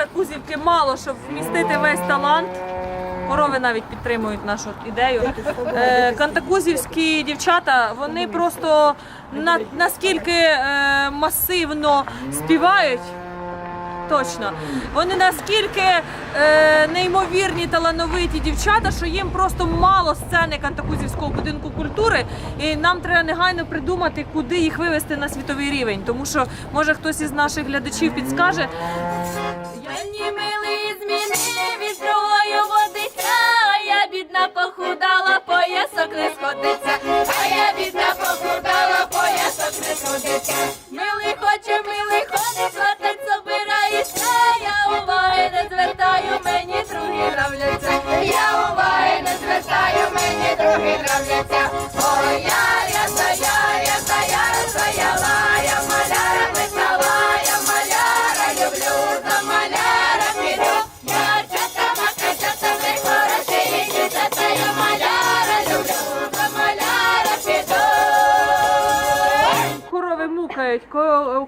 Нам мало, щоб вмістити весь талант. Корови навіть підтримують нашу ідею. Е, кантакузівські дівчата, вони просто на, наскільки е, масивно співають. Точно. Вони наскільки е, неймовірні талановиті дівчата, що їм просто мало сцени Кантакузівського будинку культури, і нам треба негайно придумати, куди їх вивести на світовий рівень. Тому що може хтось із наших глядачів підскаже. Мені милий зміни від другою водиця, а я бідна похудала, поясок не сходиться, а я бідна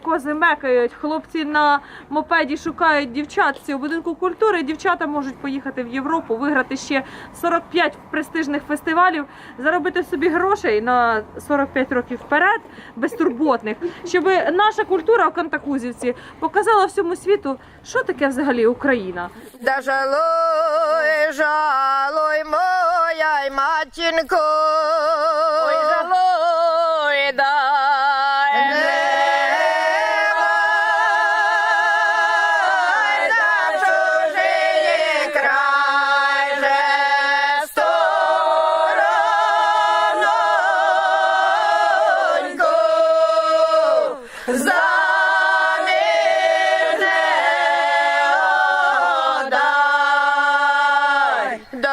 кози мекають, хлопці на мопеді шукають дівчат з цього будинку культури. Дівчата можуть поїхати в Європу, виграти ще 45 престижних фестивалів, заробити собі грошей на 45 років вперед, безтурботних, щоб наша культура в Кантакузівці показала всьому світу, що таке взагалі Україна. Да жалуй, жалуй, моя матінко.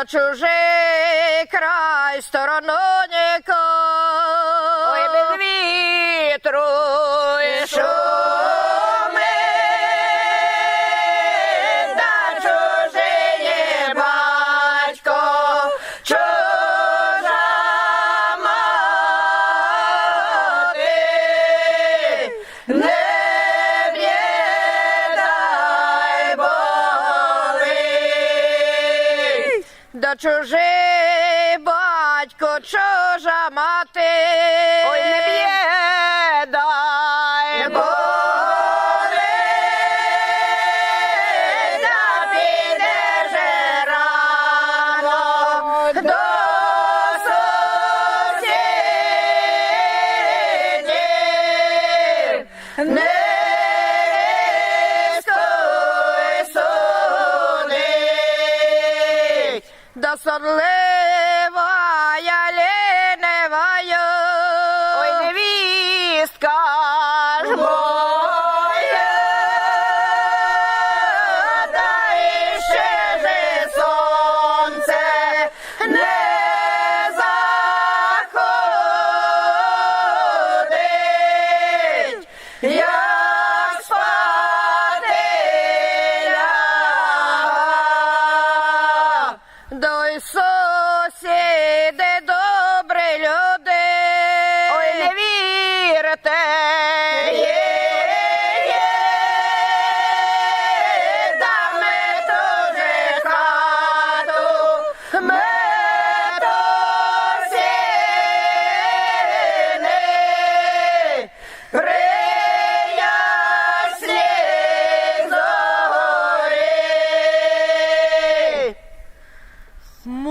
Чужий край сторононько. Ой, да чужий батько, чужа мати. Судить, да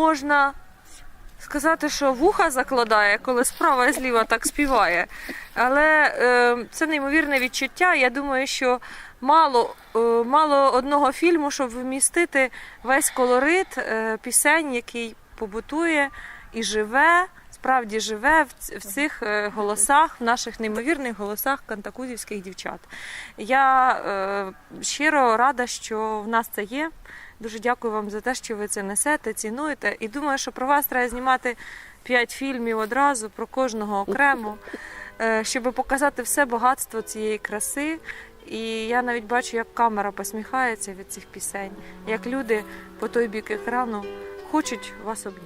Можна сказати, що вуха закладає, коли справа і зліва так співає. Але е, це неймовірне відчуття. Я думаю, що мало, е, мало одного фільму, щоб вмістити весь колорит е, пісень, який побутує і живе справді живе в цих е, голосах, в наших неймовірних голосах кантакузівських дівчат. Я е, щиро рада, що в нас це є. Дуже дякую вам за те, що ви це несете, цінуєте. І думаю, що про вас треба знімати п'ять фільмів одразу, про кожного окремо, е, щоб показати все багатство цієї краси. І я навіть бачу, як камера посміхається від цих пісень, як люди по той бік екрану хочуть вас обняти.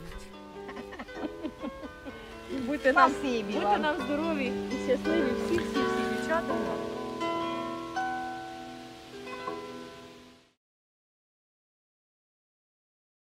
Будьте нам, будьте нам здорові і щасливі всі, всі, всі дівчата.